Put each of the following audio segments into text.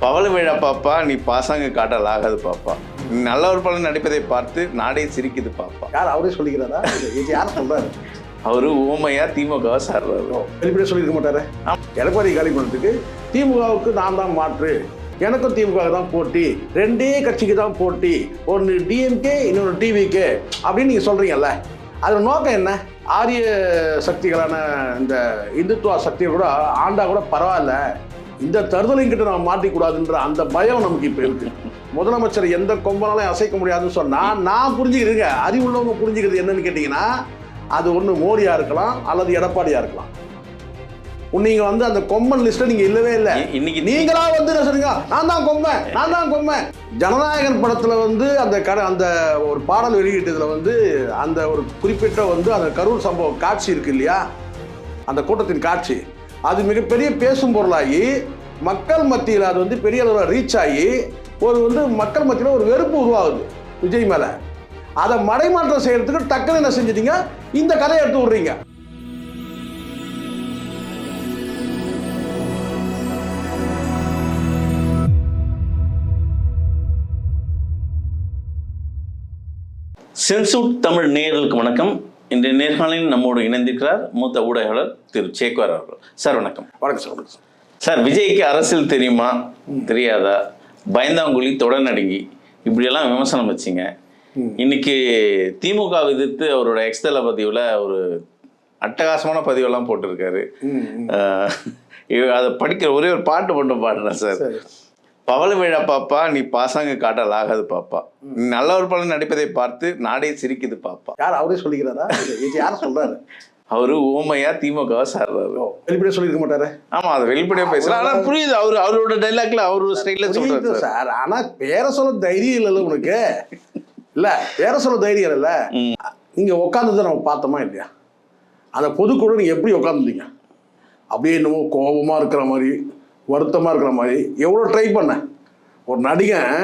பவள விழா பாப்பா நீ பாசாங்க காட்டல் ஆகாது பாப்பா. நீ நல்ல ஒரு பலன் நடிப்பதை பார்த்து நாடே சிரிக்குது பாப்பா. யார் அவரே சொல்லிக்கிறாரா? இது- யார் சொல்றாரு? அவரு ஊமையா திமுக சார்றாரு வெளிப்படையாக சொல்லியிருக்க மாட்டாரு? எடப்பாடி காலி பண்ணதுக்கு திமுகவுக்கு நான் தான் மாற்று. எனக்கும் திமுக தான் போட்டி. ரெண்டே கட்சிக்கு தான் போட்டி. ஒன்று டிஎம்கே இன்னொன்று டிவிகே அப்படின்னு நீங்கள் சொல்கிறீங்கல்ல அதோட நோக்கம் என்ன? ஆரிய சக்திகளான இந்த இந்துத்துவ சக்தியை கூட ஆண்டா கூட பரவாயில்ல. இந்த தருதலைங்கிட்ட நம்ம மாட்டிக்கூடாதுன்ற அந்த பயம் நமக்கு இப்போ இருக்கு. முதலமைச்சர் எந்த கொம்பனாலையும் அசைக்க முடியாதுன்னு சொன்னால் நான் புரிஞ்சுக்கிறேங்க. அறிவுள்ளவங்க புரிஞ்சுக்கிறது என்னன்னு கேட்டிங்கன்னா அது ஒன்று மோடியா இருக்கலாம் அல்லது எடப்பாடியா இருக்கலாம். நீங்க வந்து அந்த கொம்பன் லிஸ்ட்ல நீங்க இல்லவே இல்லை. இன்னைக்கு நீங்களா வந்து என்ன சொல்றீங்க? நான் தான் கொம்பன் நான் தான் கொம்பன். ஜனநாயகன் படத்துல வந்து அந்த கட அந்த ஒரு பாடல் வெளியிட்டதுல வந்து அந்த ஒரு குறிப்பிட்ட வந்து அந்த கரூர் சம்பவ காட்சி இருக்கு இல்லையா? அந்த கூட்டத்தின் காட்சி. அது மிகப்பெரிய பேசும் பொருளாகி மக்கள் மத்தியில் அது வந்து பெரிய அளவில் ரீச் ஆகி ஒரு வந்து மக்கள் மத்தியில் ஒரு வெறுப்பு உருவாகுது விஜய் மேலே. அதை மடைமாற்றம் செய்யறதுக்கு டக்குன்னு என்ன செஞ்சிட்டீங்க? இந்த கதையை எடுத்து விடுறீங்க. சென்சூட் தமிழ் நேயர்களுக்கு வணக்கம். இன்றைய நேர்காணலில் நம்மோடு இணைந்திருக்கிறார் மூத்த ஊடகவாளர் திரு சேக்வார் அவர்கள். சார் வணக்கம். வணக்கம் சார் வணக்கம் சார். விஜய்க்கு அரசியல் தெரியுமா? தெரியாதா? பயந்தாங்குழி தொடர்நடுங்கி இப்படியெல்லாம் விமர்சனம் வச்சிங்க. இன்னைக்கு திமுக எதிர்த்து அவரோட எக்ஸ்தல பதிவில் ஒரு அட்டகாசமான பதிவெல்லாம் போட்டிருக்காரு. அதை படிக்கிற ஒரே ஒரு பாட்டு மட்டும் பாடுறேன் சரி. பவள விழா பாப்பா நீ பாசாங்க காட்டல் ஆகாது பாப்பா. நீ நல்ல ஒரு பலன் நடிப்பதை பார்த்து நாடே சிரிக்குது பாப்பா. யார் அவரே சொல்லிக்கிறாரா? யார் சொல்றாரு? அவரு ஊமையா திமுக சார்றாரு வெளிப்படையாக சொல்லியிருக்க மாட்டாரு? ஆமா அதை வெளிப்படையா பேசலாம் ஆனா புரியுது அவரு அவரோட டைலாக்ல அவரோட ஸ்டைல்ல புரியுது சொல்றாரு சார். சார். ஆனா பேர சொல்ல தைரியம் இல்லைல்ல உனக்கு. இல்ல பேர சொல்ல தைரியம் இல்லைல்ல நீங்க உட்காந்துதான் நம்ம பார்த்தோமா இல்லையா? அந்த பொதுக்குழு நீங்க எப்படி உட்காந்துருந்தீங்க அப்படியே என்னமோ கோபமா இருக்கிற மாதிரி. வருத்தமா இருக்கிற மாதிரி. எவ்வளோ ட்ரை பண்ண? ஒரு நடிகன்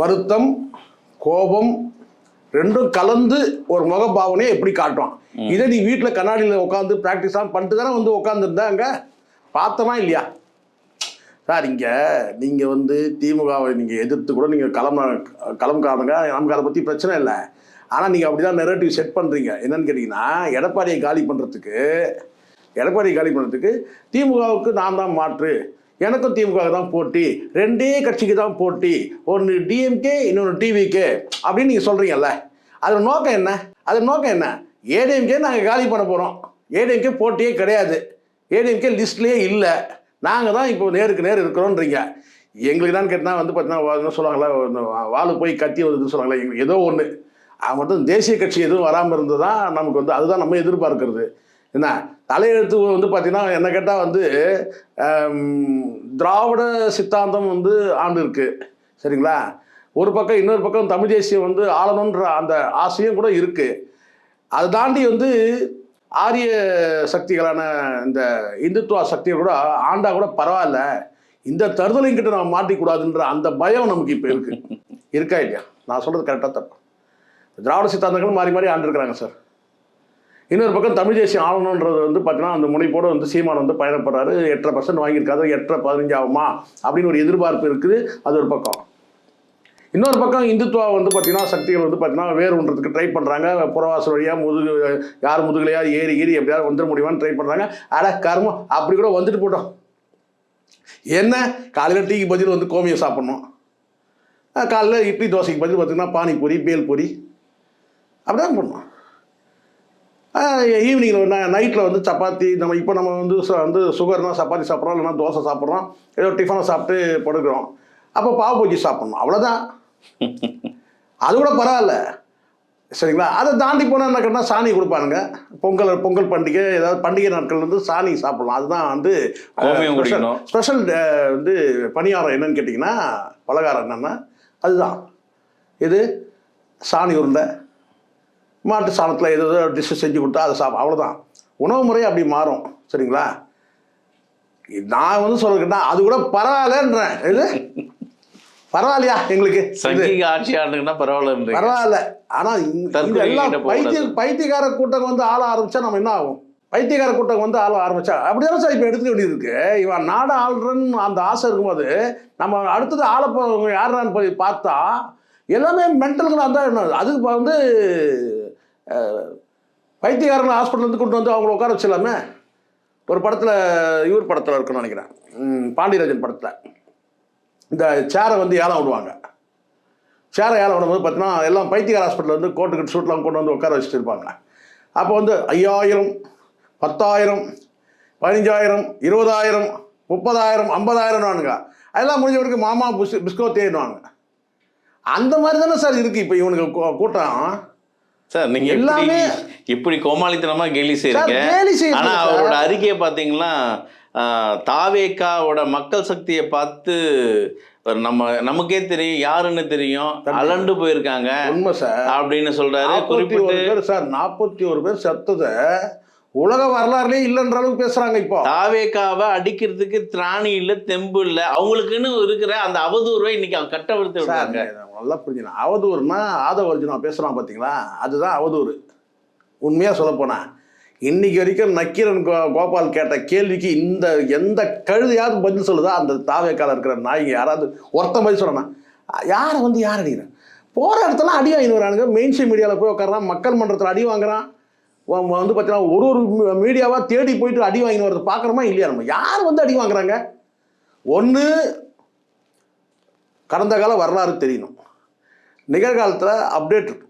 வருத்தம் கோபம் ரெண்டும் கலந்து ஒரு முகபாவனையை எப்படி காட்டுவான்? இதை நீ வீட்டில் கண்ணாடியில் உட்காந்து ப்ராக்டிஸாக பண்ணிட்டு தானே வந்து உட்காந்துருந்தா அங்கே? பார்த்தோமா இல்லையா? சார் இங்கே நீங்கள் வந்து திமுகவை நீங்கள் எதிர்த்து கூட நீங்கள் களம் களம் காணுங்க. நமக்கு அதை பற்றி பிரச்சனை இல்லை. ஆனால் நீங்கள் அப்படி தான் நெரட்டிவ் செட் பண்ணுறீங்க என்னன்னு கேட்டிங்கன்னா எடப்பாடியை காலி பண்ணுறதுக்கு எடப்பாடி காலி பண்ணுறதுக்கு திமுகவுக்கு நான் தான் மாற்று. எனக்கும் திமுக தான் போட்டி. ரெண்டே கட்சிக்கு தான் போட்டி. ஒன்று டிஎம்கே இன்னொன்று டிவிகே அப்படின்னு நீங்கள் சொல்கிறீங்கல்ல அதோட நோக்கம் என்ன? அதோட நோக்கம் என்ன? ஏடிஎம்கே நாங்கள் காலி பண்ண போகிறோம் ஏடிஎம்கே போட்டியே கிடையாது. ஏடிஎம்கே லிஸ்ட்லேயே இல்லை. நாங்கள் தான் இப்போ நேருக்கு நேர் இருக்கிறோன்றீங்க. எங்களுக்கு தான் கேட்டால் வந்து பார்த்தீங்கன்னா சொல்லுவாங்களா இந்த போய் கத்தி வருதுன்னு சொல்லுவாங்களா எங்களுக்கு ஏதோ ஒன்று அவங்க மட்டும் தேசிய கட்சி எதுவும் வராமல் இருந்தது தான் நமக்கு வந்து அதுதான் நம்ம எதிர்பார்க்கறது. என்ன? தலையெழுத்து வந்து பார்த்தீங்கன்னா என்ன கேட்டால் வந்து திராவிட சித்தாந்தம் வந்து ஆண்டு இருக்கு. சரிங்களா? ஒரு பக்கம் இன்னொரு பக்கம் தமிழ் தேசியம் வந்து ஆளணுன்ற அந்த ஆசையும் கூட இருக்கு. அதை தாண்டி வந்து ஆரிய சக்திகளான இந்த இந்துத்துவ சக்தியை கூட ஆண்டா கூட பரவாயில்ல. இந்த தருதலைங்கிட்ட நம்ம மாட்டிக்கூடாதுன்ற அந்த பயம் நமக்கு இப்போ இருக்கு. இருக்கா இல்லையா? நான் சொல்றது கரெக்டாக தப்பு திராவிட சித்தாந்தங்கள் மாறி மாறி ஆண்டிருக்கிறாங்க சார் இன்னொரு பக்கம் தமிழ் தேசியம் ஆளணுன்றது வந்து பார்த்தீங்கன்னா அந்த முனைப்போடு வந்து சீமான் வந்து பயணப்படுறாரு. எட்டரை பர்சன்ட் வாங்கியிருக்காரு. எட்டரை பதினஞ்சு ஆகுமா? அப்படின்னு ஒரு எதிர்பார்ப்பு இருக்குது. அது ஒரு பக்கம். இன்னொரு பக்கம் இந்துத்துவா வந்து பார்த்தீங்கன்னா சக்திகள் வந்து பார்த்தீங்கன்னா வேறு ஒன்றதுக்கு ட்ரை பண்ணுறாங்க புறவாசல் வழியாக முதுகு யார் முதுகலையா ஏறி ஏறி எப்படியாவது வந்துட முடியுமான்னு ட்ரை பண்ணுறாங்க அட கர்மம். அப்படி கூட வந்துட்டு போட்டோம். என்ன? காலையில் டீக்கு பதில் வந்து கோமியை சாப்பிட்ணும். காலையில் காலைல இட்லி தோசைக்கு பதில் பார்த்தீங்கன்னா பானிபூரி பேல்பூரி. அப்படிதான் பண்ணணும் ஈவினிங்கில் நைட்டில் வந்து சப்பாத்தி நம்ம இப்போ நம்ம வந்து வந்து சுகர்னா சப்பாத்தி சாப்பிட்றோம் இல்லைன்னா தோசை சாப்பிட்றோம் ஏதோ டிஃபனை சாப்பிட்டு படுக்கிறோம். அப்போ பாவு பஜ்ஜி சாப்பிட்ணும். அவ்வளோதான் அது கூட பரவாயில்ல. சரிங்களா? அதை தாண்டி போனால் என்ன கேட்டால் சாணி கொடுப்பானுங்க. பொங்கல் பொங்கல் பண்டிகை ஏதாவது பண்டிகை நாட்கள் வந்து சாணி சாப்பிடலாம் அதுதான் வந்து. ஸ்பெஷல் வந்து பணியாரம் என்னன்னு கேட்டிங்கன்னா பலகாரம் என்னன்னா அதுதான். இது சாணி உருண்டை. மாட்டு சாணத்தில் ஏதோ டிஷ்ஷு செஞ்சு கொடுத்தா அதை சாப்பிட அவ்வளோதான் உணவு முறை அப்படி மாறும் சரிங்களா? நான் வந்து சொல்லிக்கிட்டேன் அது கூட பரவாயில்லன்றேன். இது பரவாயில்லையா எங்களுக்கு? சங்கிக ஆட்சி ஆண்டுங்கன்னா பரவாயில்ல பரவாயில்ல. ஆனா இந்த- எல்லாம். பைத்திய பைத்தியக்கார கூட்டம் வந்து ஆள ஆரம்பிச்சா நம்ம என்ன ஆகும்? பைத்தியக்கார கூட்டம் வந்து ஆள ஆரம்பிச்சா அப்படிதானே சார் இப்போ எடுத்துக்க வேண்டியது இருக்கு இவன் நாடு ஆள்றன்னு அந்த ஆசை இருக்கும்போது நம்ம அடுத்தது ஆள போகிறவங்க யாரான்னு போய் பார்த்தா எல்லாமே மென்டலுக்கு தான் என்ன அதுக்கு இப்ப வந்து அஹ், பைத்தியக்காரங்களை ஹாஸ்பிட்டல்லேருந்து கொண்டு வந்து அவங்கள உட்கார வச்சிடலாமே? ஒரு படத்தில் இவர் படத்தில் இருக்குன்னு நினைக்கிறேன். பாண்டியராஜன் படத்தில். இந்த சேரை வந்து ஏலம் விடுவாங்க. சேரை ஏலம் விடும்போது பார்த்தீங்கன்னா எல்லாம் பைத்தியக்கார ஹாஸ்பிட்டலில் வந்து கோட்டுக்கு சூட்லாம் கொண்டு வந்து உட்கார வச்சுட்டு இருப்பாங்க. அப்போ வந்து ஐயாயிரம் பத்தாயிரம் பதினஞ்சாயிரம் இருபதாயிரம் முப்பதாயிரம் ஐம்பதாயிரம் வானுங்க அதெல்லாம் முடிஞ்ச வரைக்கும் மாமா பிஸ் பிஸ்கோ தேடுவாங்க அந்த மாதிரி தானே சார் இருக்குது இப்போ இவனுக்கு கூ- கூட்டம். சார் நீங்க எல்லாமே- இப்படி கோமாளித்தனமா கேலி செய்யறது ஆனா. அவரோட அறிக்கையை பாத்தீங்கன்னா ஆஹ், தாவேக்காவோட மக்கள் சக்தியை பார்த்து நம்ம நமக்கே தெரியும் யாருன்னு தெரியும் அலண்டு போயிருக்காங்க உண்மை சார். அப்படின்னு சொல்றாரு. குறிப்பிட்டு சார் நாற்பத்தி ஒரு பேர் செத்ததை உலக வரலாறுலேயே இல்லைன்ற அளவுக்கு பேசுறாங்க இப்போ. தாவேக்காவை அடிக்கிறதுக்கு திராணி இல்ல தெம்பு இல்ல. அவங்களுக்குன்னு இருக்கிற அந்த அவதூறுவை இன்னைக்கு அவங்க கட்டவிழ்த்து விடுறாங்க. நல்லா புரிஞ்சுக்கணும். அவதூறுனா ஆதவர்ஜுனா பேசுகிறான் பார்த்தீங்களா அதுதான் அவதூறு. உண்மையாக சொல்லப்போனா இன்னைக்கு வரைக்கும் நக்கீரன் கோ கோபால் கேட்ட கேள்விக்கு இந்த எந்த கழுதையாவது பதில் சொல்லுதா? அந்த தாவேக்கால இருக்கிற நாய்ங்க யாராவது ஒருத்தன் பதில் சொல்லணும் யாரை வந்து யார் அடிக்கிறேன்? போகிற இடத்துல அடி வாங்கி வரானுங்க. மெயின் ஸ்ட்ரீம் மீடியாவில் போய் உட்காரான் மக்கள் மன்றத்தில் அடி வாங்குறான். வந்து பார்த்தீங்கன்னா ஒரு ஒரு மீடியாவாக தேடி போயிட்டு அடி வாங்கி வரது பார்க்குறோமா இல்லையா நம்ம? யார் வந்து அடி வாங்குறாங்க? ஒன்று கடந்த கால வரலாறு தெரியணும். நிகழ்காலத்தில் அப்டேட் இருக்கும்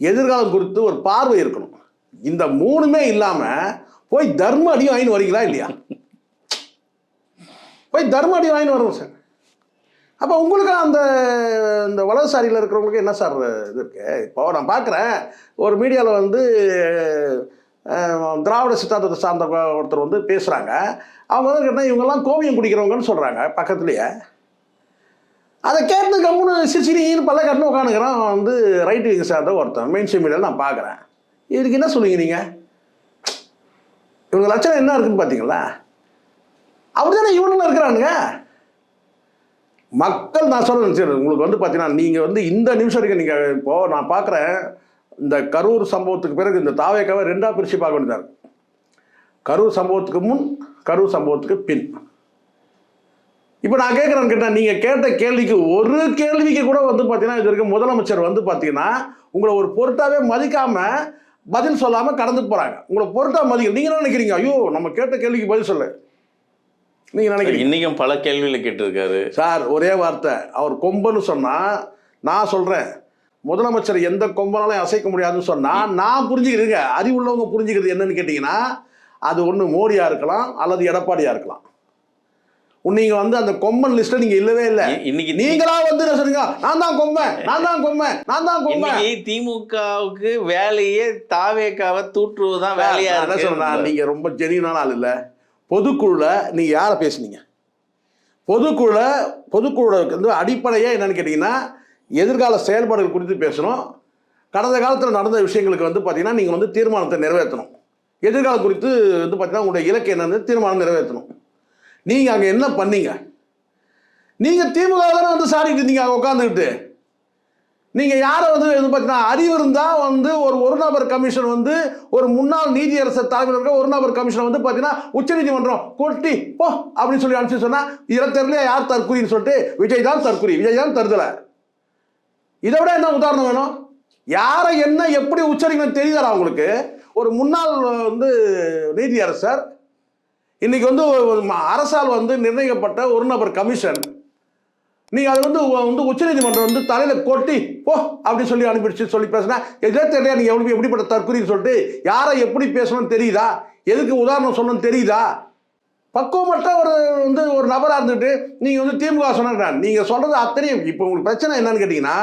எதிர்காலம் குறித்து ஒரு பார்வை இருக்கணும். இந்த மூணுமே இல்லாமல் போய் தர்ம அடி வாங்கின்னு வரீங்களா இல்லையா? போய் தர்ம அடி வாங்கின்னு வரணும் சார். அப்போ உங்களுக்கு அந்த இந்த வலதுசாரியில் இருக்கிறவங்களுக்கு என்ன சார் இது இருக்கு? இப்போ நான் பார்க்குறேன் ஒரு மீடியாவில் வந்து திராவிட சித்தாந்தத்தை சார்ந்த ஒருத்தர் வந்து பேசுகிறாங்க அவங்க வந்து கேட்டால் இவங்கெல்லாம் கோவியம் குடிக்கிறவங்கன்னு சொல்கிறாங்க பக்கத்துலேயே. அதை கேட்டு கம்முன்னு சிசிடின்னு பல கட்டணம் உட்காந்துக்கிறான் வந்து ரைட் விங் சார்ந்த ஒருத்தன். மெயின் ஸ்ட்ரீம் மீடியாவில் நான் பார்க்குறேன் இதுக்கு என்ன சொல்லுவீங்க நீங்கள் இவங்க லட்சணம் என்ன இருக்குன்னு பார்த்தீங்களா அப்படி தானே இவனுங்க இருக்கிறானுங்க? மக்கள் நான் சொல்கிறேன் சரி உங்களுக்கு வந்து பார்த்தீங்கன்னா நீங்கள் வந்து இந்த நிமிஷம் வரைக்கும் நீங்கள் இப்போது நான் பார்க்குறேன் இந்த கரூர் சம்பவத்துக்கு பிறகு இந்த தாவேக்காவை ரெண்டாக பிரித்து பார்க்க வேண்டியதா கரூர் சம்பவத்துக்கு முன் கரூர் சம்பவத்துக்கு பின். இப்போ நான் கேட்குறேன்னு கேட்டால் நீங்கள் கேட்ட கேள்விக்கு ஒரு கேள்விக்கு கூட வந்து பார்த்தீங்கன்னா இது வரைக்கும் முதலமைச்சர் வந்து பார்த்தீங்கன்னா உங்களை ஒரு பொருட்டாவே மதிக்காமல் பதில் சொல்லாமல் கடந்து போகிறாங்க உங்களை பொருட்டாக மதிக்க நீங்கள் என்ன நினைக்கிறீங்க? ஐயோ நம்ம கேட்ட கேள்விக்கு பதில் சொல்லு நீங்கள் நினைக்கிறீங்க? இன்னைக்கும் பல கேள்வியில கேட்டிருக்காரு. சார் ஒரே வார்த்தை. அவர் கொம்பன்னு சொன்னால் நான் சொல்கிறேன் முதலமைச்சர் எந்த கொம்பனாலையும் அசைக்க முடியாதுன்னு சொன்னால் நான் புரிஞ்சுக்கிறேங்க. அறிவுள்ளவங்க புரிஞ்சுக்கிறது என்னன்னு கேட்டிங்கன்னா அது ஒன்று மோடியாக இருக்கலாம் அல்லது எடப்பாடியாக இருக்கலாம். நீங்கள் வந்து அந்த கொம்பன் லிஸ்ட்டை நீங்கள் இல்லவே இல்லை. இன்னைக்கு நீங்களா வந்து என்ன சொல்றீங்க? நான் தான் கொம்பன் நான் தான் கொம்பன் நான் தான் கொம்பன். திமுகவுக்கு வேலையே தாவேக்காவை தூற்றுவதுதான் வேலையா இருக்கு. நீங்க ரொம்ப ஜெனியூனான ஆள் இல்ல. பொதுக்குழுல நீங்கள் யாரை பேசுனீங்க? பொதுக்குழுல பொதுக்குழு வந்து அடிப்படையே என்னன்னு கேட்டிங்கன்னா எதிர்கால செயல்பாடுகள் குறித்து பேசணும். கடந்த காலத்தில் நடந்த விஷயங்களுக்கு வந்து பார்த்தீங்கன்னா நீங்கள் வந்து தீர்மானத்தை நிறைவேற்றணும். எதிர்காலம் குறித்து வந்து பார்த்தீங்கன்னா உங்களுடைய இலக்கு என்னன்னு தீர்மானம் நிறைவேற்றணும். நீங்கள் அங்கே என்ன பண்ணீங்க? நீங்கள் திமுக தானே வந்து சாடிட்டு இருந்தீங்க அங்கே உட்காந்துக்கிட்டு நீங்கள் யாரை வந்து பார்த்தீங்கன்னா அறிவு இருந்தால் வந்து ஒரு ஒரு நபர் கமிஷன் வந்து ஒரு முன்னாள் நீதியரசர் தலைமையில் இருக்க ஒரு நபர் கமிஷன் வந்து பார்த்தீங்கன்னா உச்சநீதிமன்றம் கொட்டி போ அப்படின்னு சொல்லி அனுப்பிச்சு சொன்னால் இதில் யார் தற்குறின்னு சொல்லிட்டு விஜய் தான் தற்குறி விஜய் தான் தருதலை. இதை விட என்ன உதாரணம் வேணும்? யாரை என்ன எப்படி உச்சரிக்கணும் தெரியுதா அவங்களுக்கு ஒரு முன்னாள் வந்து நீதியரசர் இன்னைக்கு வந்து ஒரு அரசால் வந்து நிர்ணயிக்கப்பட்ட ஒரு நபர் கமிஷன் நீ அது வந்து வந்து உச்சநீதிமன்றம் வந்து தலையில கொட்டி போ அப்படி சொல்லி அனுப்பிடுச்சு சொல்லி பேசினா எதே தெரியல நீங்கள் எப்படி எப்படிப்பட்ட தற்கொலைன்னு சொல்லிட்டு யாரை எப்படி பேசணும்னு தெரியுதா? எதுக்கு உதாரணம் சொல்லணும்னு தெரியுதா? பக்குவமற்ற ஒரு வந்து ஒரு நபராக இருந்துட்டு நீங்கள் வந்து திமுக சொன்னா நீங்கள் சொல்கிறது அத்தனையும் இப்போ உங்களுக்கு பிரச்சனை என்னன்னு கேட்டிங்கன்னா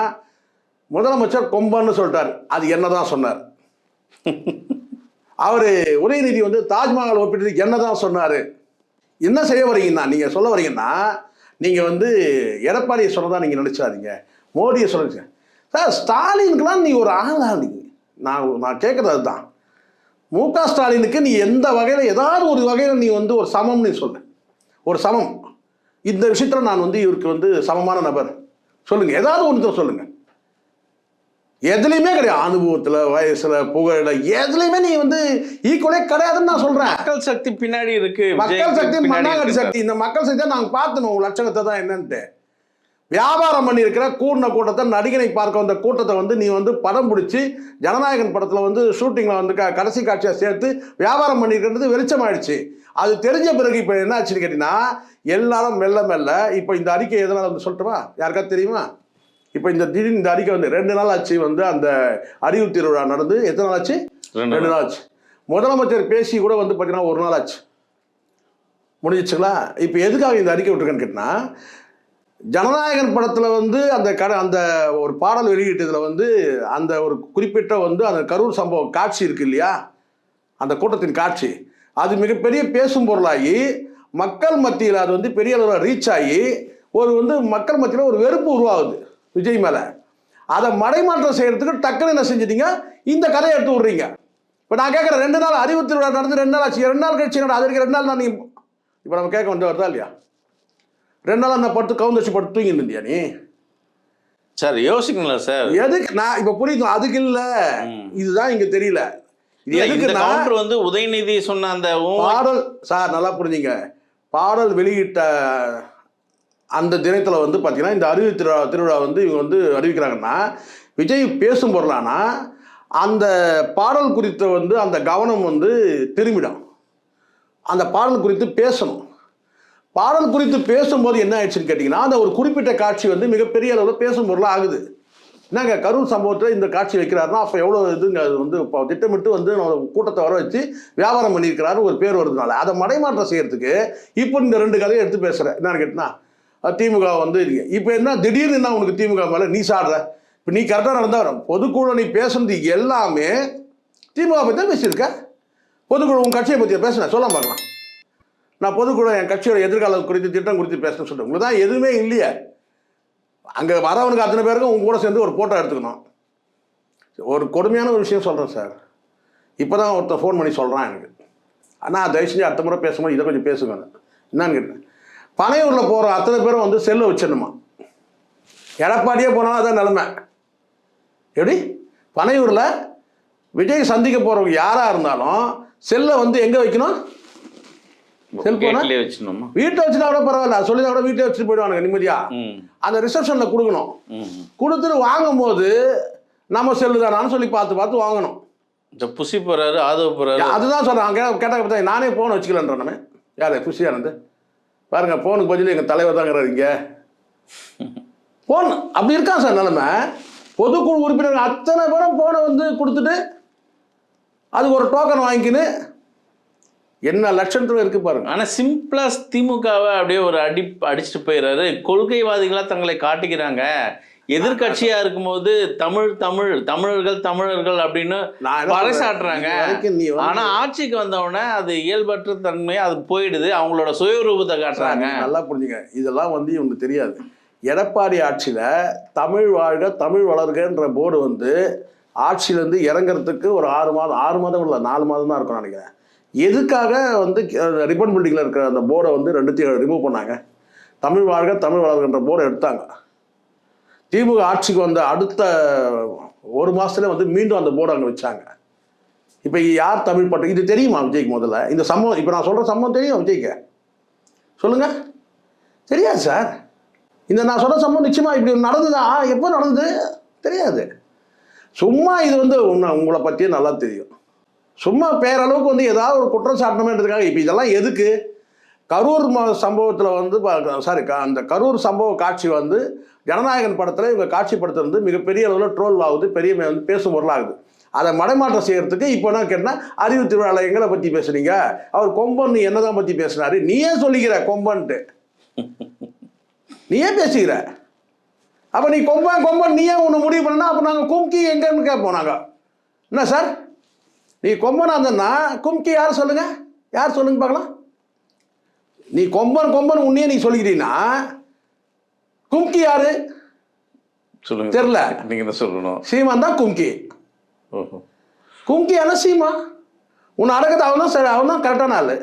முதலமைச்சர் கொம்பன்னு சொல்லிட்டார். அது என்ன தான் சொன்னார். அவர் உதயநிதி வந்து தாஜ்மஹால் ஒப்பிட்டு என்ன தான் சொன்னார்? என்ன செய்ய வரீங்கன்னா நீங்கள் சொல்ல வரீங்கன்னா நீங்கள் வந்து எடப்பாடியை சொன்னதா நீங்கள் நினச்சாதீங்க மோடியை சொல்லுங்க சார் ஸ்டாலினுக்கெல்லாம் நீ ஒரு ஆளா நீ. நான் நான் கேட்குறது அதுதான். மு க ஸ்டாலினுக்கு நீ எந்த வகையில் ஏதாவது ஒரு வகையில் நீ வந்து ஒரு சமம் நீ ஒரு சமம். இந்த விஷயத்தில் நான் வந்து இவருக்கு வந்து சமமான நபர். சொல்லுங்கள் ஏதாவது ஒன்று சொல்லுங்கள் எதுலையுமே கிடையாது. அனுபவத்துல வயசுல புகழ எதுலையுமே நீ வந்து ஈக்குவலே கிடையாதுன்னு நான் சொல்றேன். மக்கள் சக்தி பின்னாடி இருக்கு மக்கள் சக்தி இருக்கு. சக்தி இந்த மக்கள் சக்தி தான் நாங்கள் பார்த்துனோம் உங்க லட்சணத்தை தான் என்னன்ட்டு. வியாபாரம் பண்ணியிருக்கிற கூடின கூட்டத்தை நடிகனை பார்க்க வந்த கூட்டத்தை வந்து நீ வந்து படம் பிடிச்சி ஜனநாயகன் படத்தில் வந்து ஷூட்டிங்கில் வந்து க கடைசி காட்சியாக சேர்த்து வியாபாரம் பண்ணியிருக்கிறது வெளிச்சமாயிடுச்சு. அது தெரிஞ்ச பிறகு இப்போ என்ன ஆச்சுன்னு கேட்டிங்கன்னா எல்லாரும் மெல்ல மெல்ல இப்போ இந்த அறிக்கை எதனால் வந்து சொல்லட்டுமா? யாருக்காவது தெரியுமா? இப்போ இந்த திடீர்னு இந்த அறிக்கை வந்து ரெண்டு நாள் ஆச்சு வந்து அந்த அறிவு திருவிழா நடந்து. எத்தனை நாள் ஆச்சு? ரெண்டு நாள். ஆச்சு. முதலமைச்சர் பேசி கூட வந்து பார்த்தீங்கன்னா ஒரு நாள் ஆச்சு. முடிஞ்சிச்சுங்களா இப்போ எதுக்காக இந்த அறிக்கை விட்டுருக்கேன்னு கேட்டினா ஜனநாயகன் படத்தில் வந்து அந்த கட அந்த ஒரு பாடல் வெளியிட்டதில் வந்து அந்த ஒரு குறிப்பிட்ட வந்து அந்த கரூர் சம்பவ காட்சி இருக்கு இல்லையா? அந்த கூட்டத்தின் காட்சி. அது மிகப்பெரிய பேசும் பொருளாகி மக்கள் மத்தியில் அது வந்து பெரிய அளவில் ரீச் ஆகி ஒரு வந்து மக்கள் மத்தியில் ஒரு வெறுப்பு உருவாகுது. விஜய் மேலே. அதை மடைமாற்றம் செய்யறதுக்கு டக்குன்னு என்ன செஞ்சிட்டீங்க? இந்த கதையை எடுத்து விட்றீங்க. இப்போ நான் கேட்குறேன் ரெண்டு நாள் அறிவு திருவிழா நடந்து ரெண்டு நாள் ஆச்சு. ரெண்டு நாள் கழிச்சு அது வரைக்கும் ரெண்டு நாள் தான் நீ இப்போ நம்ம கேட்க வந்து வருதா இல்லையா? ரெண்டு நாள் அந்த படுத்து கவுந்தச்சு படுத்து தூங்கிட்டு இருந்தியா நீ? சார் யோசிக்கணும்ல சார். எதுக்கு நான் இப்போ புரியுது அதுக்கு இல்லை. இதுதான் இங்க தெரியல. இது எதுக்குன்னா கவுண்டர் வந்து உதயநிதி சொன்ன அந்த பாடல் சார் நல்லா புரிஞ்சுங்க. பாடல் வெளியிட்ட அந்த தினத்தில் வந்து பார்த்தீங்கன்னா இந்த அறிவு திருவிழா திருவிழா வந்து இவங்க வந்து அறிவிக்கிறாங்கன்னா விஜய் பேசும் பொருளானா அந்த பாடல் குறித்த வந்து அந்த கவனம் வந்து திரும்பிடும். அந்த பாடல் குறித்து பேசணும். பாடல் குறித்து பேசும்போது என்ன ஆயிடுச்சுன்னு கேட்டிங்கன்னா அந்த ஒரு குறிப்பிட்ட காட்சி வந்து மிகப்பெரிய அளவில் பேசும் பொருளாக ஆகுது. என்னங்க கரூர் சம்பவத்தில் இந்த காட்சி வைக்கிறாருன்னா அப்போ எவ்வளோ இதுங்க அது வந்து இப்போ திட்டமிட்டு வந்து நம்ம கூட்டத்தை வர வச்சு வியாபாரம் பண்ணியிருக்கிறாரு ஒரு பேர் வருதுனால அதை மடைமாற்றம் செய்கிறதுக்கு இப்போ இந்த ரெண்டு கதையை எடுத்து பேசுகிறேன் என்னன்னு கேட்டினா திமுக வந்து இருக்கு இப்போ என்ன? திடீர்னு என்ன உனக்கு திமுக மேலே? நீ சாடுற. இப்போ நீ கரெக்டாக நடந்தா பொதுக்குழு நீ பேசுனது எல்லாமே திமுக பற்றி தான் பேசியிருக்க. பொதுக்குழு உன் கட்சியை பற்றி பேசுனேன் சொல்ல பார்க்கலாம். நான் பொதுக்குழு என் கட்சியோட எதிர்காலம் குறித்து திட்டம் குறித்து பேசணும்னு சொல்லிட்டு உங்களுக்கு தான் எதுவுமே இல்லையே. அங்கே வரவனுக்கு அத்தனை பேருக்கும் உங்க கூட சேர்ந்து ஒரு ஃபோட்டோ எடுத்துக்கணும். ஒரு கொடுமையான ஒரு விஷயம் சொல்கிறேன் சார் இப்போ தான் ஒருத்தர் ஃபோன் பண்ணி சொல்கிறான் எனக்கு. ஆனால் தயவு செஞ்சு அடுத்த முறை பேசும்போது இதை கொஞ்சம் பேசுங்க என்னன்னு கேட்டேன். பனையூரில் போகிற அத்தனை பேரும் வந்து செல்லை வச்சிடணுமா? எடப்பாடியே போனாலும் அதான் நிலமை. எப்படி? பனையூரில் விஜய் சந்திக்க போகிறவங்க யாராக இருந்தாலும் செல்லை வந்து எங்கே வைக்கணும்? செல்போனா? வீட்டில் வச்சுட்டா கூட பரவாயில்ல. சொல்லி கூட வீட்டில் வச்சுட்டு போயிடுவானுங்க நிம்மதியா. ம். அந்த ரிசப்ஷனில் கொடுக்கணும். கொடுத்துட்டு வாங்கும்போது நம்ம செல்லு தானான்னு சொல்லி பார்த்து பார்த்து வாங்கணும். இந்த புசி போறாரு ஆதவ போறாரு. அதுதான் சொல்கிறேன் கேட்டால் பார்த்தா நானே ஃபோன் வச்சுக்கலன்ற நம்ம யார்? குஷியானது பாருங்க ஃபோனுக்கு பதில் எங்கள் தலைவர் தாங்கிறாரு இங்கே. ஃபோன் அப்படி இருக்கான் சார் நிலமை. பொதுக்குழு உறுப்பினர் அத்தனை பேரும் ஃபோனை வந்து கொடுத்துட்டு அதுக்கு ஒரு டோக்கன் வாங்கிக்கின்னு என்ன லட்சணத்தில் இருக்கு பாருங்க. ஆனால் சிம்பிளா திமுகவை அப்படியே ஒரு அடி அடிச்சுட்டு போயிடுறாரு. கொள்கைவாதிகளாக தங்களை காட்டிக்கிறாங்க. எதிர்க்கட்சியா இருக்கும்போது தமிழ் தமிழ் தமிழர்கள் தமிழர்கள் அப்படின்னு பறைசாட்டுறாங்க ஆனா ஆட்சிக்கு வந்த உடனே அது இயல்பற்ற தன்மை அது போயிடுது. அவங்களோட சுயரூபத்தை காட்டுறாங்க. நல்லா புரிஞ்சுங்க. இதெல்லாம் வந்து இவங்களுக்கு தெரியாது. எடப்பாடி ஆட்சியில் தமிழ் வாழ்க தமிழ் வளர்கன்ற போர்டு வந்து ஆட்சியிலேருந்து இறங்குறதுக்கு ஒரு ஆறு மாதம் ஆறு மாதம் இல்லை நாலு மாதம் தான் இருக்கும் நினைக்கிறேன். எதுக்காக வந்து ரிப்பன் பில்டிங்கில் இருக்கிற அந்த போர்டை வந்து ரெண்டுத்தையும் ரிமூவ் பண்ணாங்க? தமிழ் வாழ்க தமிழ் வளர்கின்ற போர்டை எடுத்தாங்க. திமுக ஆட்சிக்கு வந்த அடுத்த ஒரு மாதத்துல வந்து மீண்டும் அந்த போர்டு அங்கே வச்சாங்க. இப்போ யார் தமிழ் பட்டு இது தெரியுமா விஜய்க்கு முதல்ல? இந்த சம்பவம் இப்போ நான் சொல்கிற சம்பவம் தெரியும் விஜய்க்கு? சொல்லுங்க. தெரியாது சார். இந்த நான் சொல்கிற சம்பவம் நிச்சயமா இப்படி நடந்ததா? எப்போ நடந்தது? தெரியாது. சும்மா இது வந்து உன்னை- உங்களை பற்றியே நல்லா தெரியும். சும்மா பேரளவுக்கு வந்து ஏதாவது ஒரு குற்றம் சாட்டணுமேன்றதுக்காக இப்போ இதெல்லாம் எதுக்கு? கரூர் சம்பவத்தில் வந்து சாரி அந்த கரூர் சம்பவ காட்சி வந்து ஜனநாயகன் படத்தில் இவங்க காட்சிப்படுத்துறது மிகப்பெரிய அளவில் ட்ரோல் ஆகுது பெரிய வந்து பேசும் பொருளாகுது. அதை மடைமாற்றம் செய்யறதுக்கு இப்போ என்ன கேட்டால் அறிவு திருவிழாவில் எங்களை பற்றி பேசுறீங்க அவர் கொம்பன் நீ என்னதான் பற்றி பேசினாரு? நீயே சொல்லிக்கிற கொம்பன்ட்டு. நீயே பேசிக்கிற. அப்போ நீ கொம்பன் கொம்பன் நீயே ஒன்று முடிவு பண்ணா அப்போ நாங்கள் கும்கி எங்கன்னு கேட்போம் நாங்கள் என்ன சார்? நீ கொம்பனாக இருந்தேன்னா கும்கி யார் சொல்லுங்கள் யார் சொல்லுங்க பார்க்கலாம் நீ கொம்பன் கொம்பன் உன்னையே நீ சொல்லிக்கிட்டீங்கன்னா கும்கி யாரு? சொல்லுங்க. தெரியல. நீங்க தான் சொல்லணும். சீமான் தான் கும்கி. ஓஹோ. கும்கி ஆனா சீமா? உன்னை அடக்கத்தை அவன் தான் சரி அவன் தான் கரெக்டான ஆள்.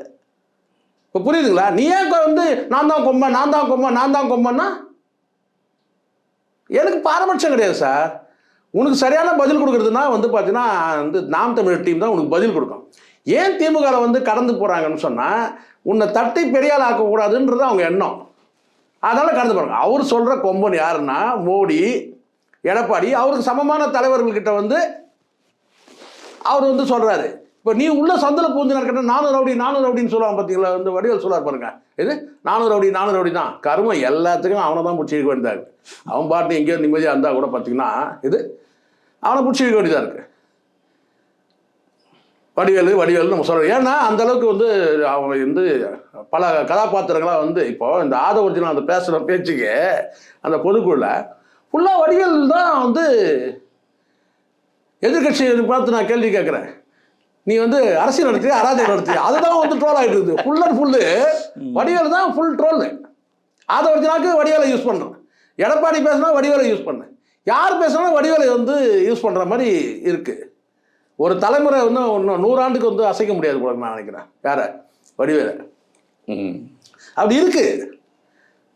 இப்போ புரியுதுங்களா? நீ ஏன் வந்து நான் தான் கொம்பன் நான் தான் கொம்பன் நான் தான் கொம்பன்னா? எனக்கு பாரபட்சம் கிடையாது சார். உனக்கு சரியான பதில் கொடுக்கறதுனா வந்து பார்த்தீங்கன்னா வந்து நாம் தமிழர் டீம் தான் உனக்கு பதில் கொடுக்கும். ஏன் திமுகவில் வந்து கடந்து போகிறாங்கன்னு சொன்னால் உன்னை தட்டி பெரியால் ஆக்கக்கூடாதுன்றது அவங்க எண்ணம். அதனால் கடந்து போகிறாங்க அவர் சொல்கிற கொம்பன் யாருன்னா மோடி எடப்பாடி. அவருக்கு சமமான தலைவர்கள்கிட்ட வந்து அவர் வந்து சொல்கிறாரு இப்போ நீ உள்ள சந்தில் பூந்து கிட்ட நானூறு ரவுடி நானூறு ரவுடின்னு சொல்லுவாங்க பார்த்தீங்களா வந்து வடிவல் சொல்லார் பாருங்க. இது நானூறு ரவுடி நானூறு ரவுடி தான். கருமம் எல்லாத்துக்கும் அவனை தான் பிடிச்சிக்க வேண்டியதாக இருக்கு. அவன் பாட்டு எங்கேயோ நிம்மதியாக இருந்தால் கூட பார்த்தீங்கன்னா இது அவனை பிடிச்சி வேண்டியதாக இருக்குது வடிவேலு வடிவேலு நம்ம சொல்கிறோம் ஏன்னா அந்த அளவுக்கு வந்து அவங்க வந்து பல கதாபாத்திரங்களாக வந்து இப்போ இந்த ஆதவர்ஜினா அந்த பேசுகிற பேச்சுக்கு அந்த பொதுக்குழுல ஃபுல்லாக வடிவேல் தான் வந்து எதிர்கட்சி பார்த்து நான் கேள்வி கேட்குறேன். நீ வந்து அரசியல் நடத்தி அராஜகம் நடத்தி அதுதான் வந்து ட்ரோல் ஆகிட்டு இருக்குது. ஃபுல் அண்ட் ஃபுல்லு வடிவேல் தான் ஃபுல் ட்ரோல் ஆதவர்ஜினாக்கு வடிவேலை யூஸ் பண்ணுறேன் எடப்பாடி பேசினா வடிவேலை யூஸ் பண்ணேன் யார் பேசினாலும் வடிவேலை வந்து யூஸ் பண்ணுற மாதிரி இருக்குது ஒரு தலைமுறை இன்னும் இன்னும் நூறாண்டுக்கு வந்து அசைக்க முடியாது போல நான் நினைக்கிறேன். யார வடிவேல. ம் அப்படி இருக்கு.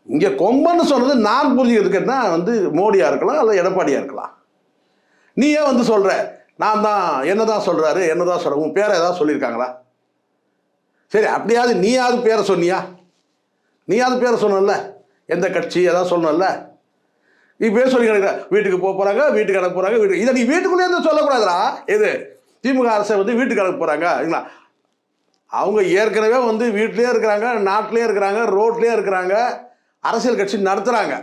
இங்கே கொம்பன்னு சொன்னது நான் புரிஞ்சுக்கிறதுக்குன்னா வந்து மோடியா இருக்கலாம் அல்லது எடப்பாடியா இருக்கலாம். நீ ஏன் வந்து சொல்ற? நான் தான் என்ன தான் சொல்றாரு என்ன தான் சொல்ற? உன் பேரை ஏதாவது சொல்லியிருக்காங்களா? சரி அப்படியாவது நீயாவது பேரை சொன்னியா? நீயாவது பேரை சொன்னல எந்த கட்சி ஏதாவது சொன்னல நீ பேர் சொல்லி கிடக்குற. வீட்டுக்கு போக போறாங்க வீட்டுக்கு கிடக்க போறாங்க வீட்டுக்கு இதை நீ வீட்டுக்குள்ளே இருந்து சொல்லக்கூடாதுடா. எது? திமுக அரசை வந்து வீட்டுக்கு கிடக்க போறாங்க. இல்லைங்களா? அவங்க ஏற்கனவே வந்து வீட்லேயே இருக்கிறாங்க நாட்டிலே இருக்கிறாங்க ரோட்லேயே இருக்கிறாங்க. அரசியல் கட்சி நடத்துகிறாங்க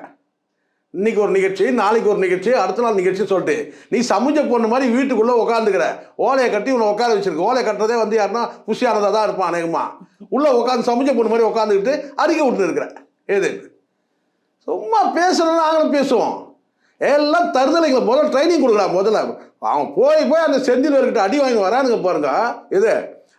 இன்னைக்கு ஒரு நிகழ்ச்சி நாளைக்கு ஒரு நிகழ்ச்சி அடுத்த நாள் நிகழ்ச்சி சொல்லிட்டு. நீ சமுஞ்ச பொண்ணு மாதிரி வீட்டுக்குள்ளே உட்காந்துக்கிற ஓலையை கட்டி உன்னை உட்கார வச்சிருக்கு. ஓலை கட்டுறதே வந்து யாருன்னா புஷியானதாக தான் இருப்பான் அநேகமா. உள்ளே உட்காந்து சமுஞ்ச பொண்ணு மாதிரி உட்காந்துக்கிட்டு அறிக்கை விட்டு இருக்கிற. ஏது சும்மா பேசணும்னு நாங்களும் பேசுவோம். எல்லாம் தருதலைங்களை முதல்ல ட்ரைனிங் கொடுக்குறான் முதல்ல. அவன் போய் போய் அந்த செந்தில்வர்கிட்ட அடி வாங்கி வரானுங்க பாருங்க. இது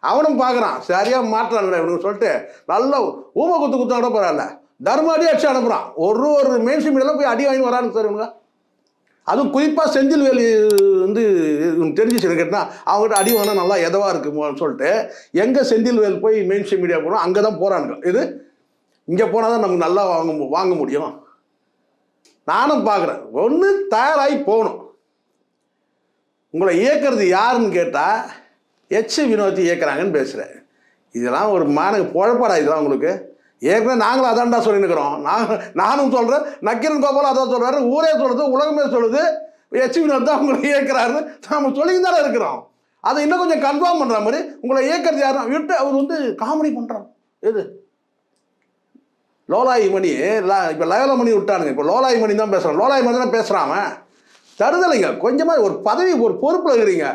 அவனும் பார்க்குறான். சரியாக மாற்றான்டா இவனுக்கு சொல்லிட்டு. நல்லா ஊமை குத்து குத்தா கூட பரவாயில்ல தர்ம அடி அடிச்சு அனுப்புகிறான் ஒரு ஒரு மெயின் மீடியாவில் போய் அடி வாங்கி வரானுங்க சார் இவனுங்க. அதுவும் குறிப்பாக செந்தில்வேலி வந்து இவனுக்கு தெரிஞ்சிச்சு கேட்டால் அவங்ககிட்ட அடி வாங்கினா நல்லா எதவாக இருக்குமோன்னு சொல்லிட்டு எங்கே செந்தில்வேல் போய் மெயின் ஸ்ட்ரீம் மீடியா போகிறோம் அங்கே தான் போகிறானுங்க இது இங்கே போனால் தான் நமக்கு நல்லா வாங்க வாங்க முடியும். நானும் பார்க்குறேன். ஒன்று தயாராகி போகணும். உங்களை இயக்கிறது யாருன்னு கேட்டால் எச் வினோத்தி இயக்குறாங்கன்னு பேசுகிறேன் இதெல்லாம் ஒரு மானு புழப்பாடா இதெல்லாம் உங்களுக்கு? ஏற்கனவே நாங்களும் அதான்டா சொல்லியிருக்கிறோம் நான் நானும் சொல்கிறேன் நக்கீரன் கோபால் அதான் சொல்கிறாரு ஊரே சொல்லுது உலகமே சொல்லுது. எச் வினோத் தான் உங்களை இயக்குறாருன்னு நம்ம சொல்லி தானே இருக்கிறோம். அதை இன்னும் கொஞ்சம் கன்ஃபார்ம் பண்ணுற மாதிரி உங்களை இயக்கிறது யாரும் விட்டு அவர் வந்து காமெடி பண்ணுறான் எது? லோலாயி மணி இப்போ லயோலா மணி விட்டானுங்க இப்போ லோலாயி மணி தான் பேசுகிறான் லோலாயி மணி தான் பேசுகிறான் தருதலைங்க கொஞ்சமாக ஒரு பதவி ஒரு பொறுப்பில் இருக்கிறீங்க.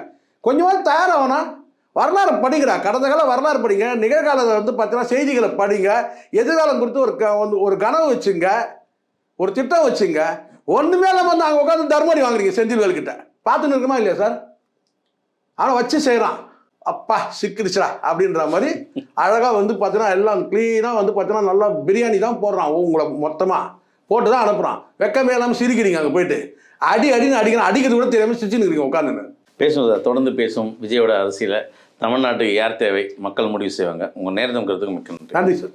கொஞ்சமாக தயாராகனா வரலாறு படிக்கிறா கடந்த கால வரலாறு படிங்க. நிகழ்காலத்தை வந்து பார்த்தீங்கன்னா செய்திகளை படிங்க. எதிர்காலம் குறித்து ஒரு க வந்து ஒரு கனவு வச்சுங்க. ஒரு திட்டம் வச்சுங்க. ஒன்றுமே இல்லாமல் வந்து அங்கே உட்காந்து தர்மடி வாங்குறீங்க செந்தில்வேல்கிட்ட. பார்த்துன்னு இருக்குமா இல்லையா சார்? ஆனால் வச்சு செய்கிறான் அப்பா சிக்கிடுச்சுடா அப்படின்ற மாதிரி அழகாக வந்து பார்த்தீங்கன்னா எல்லாம் க்ளீனாக வந்து பார்த்தீங்கன்னா நல்லா பிரியாணி தான் போடுறான் உங்களை மொத்தமாக போட்டு தான் அனுப்புகிறான் வெக்கமே இல்லாமல் சிரிக்கிறீங்க அங்கே போயிட்டு. அடி அடின்னு அடிக்கணும். அடிக்கிறது கூட தெரியாமல் சிரிச்சுன்னு இருக்கீங்க உட்காந்துன்னு பேசும் சார். தொடர்ந்து பேசும் விஜயோட அரசியலை. தமிழ்நாட்டுக்கு யார் தேவை? மக்கள் முடிவு செய்வாங்க. உங்கள் நேரத்துக்கு மிக்க நன்றி. நன்றி சார்.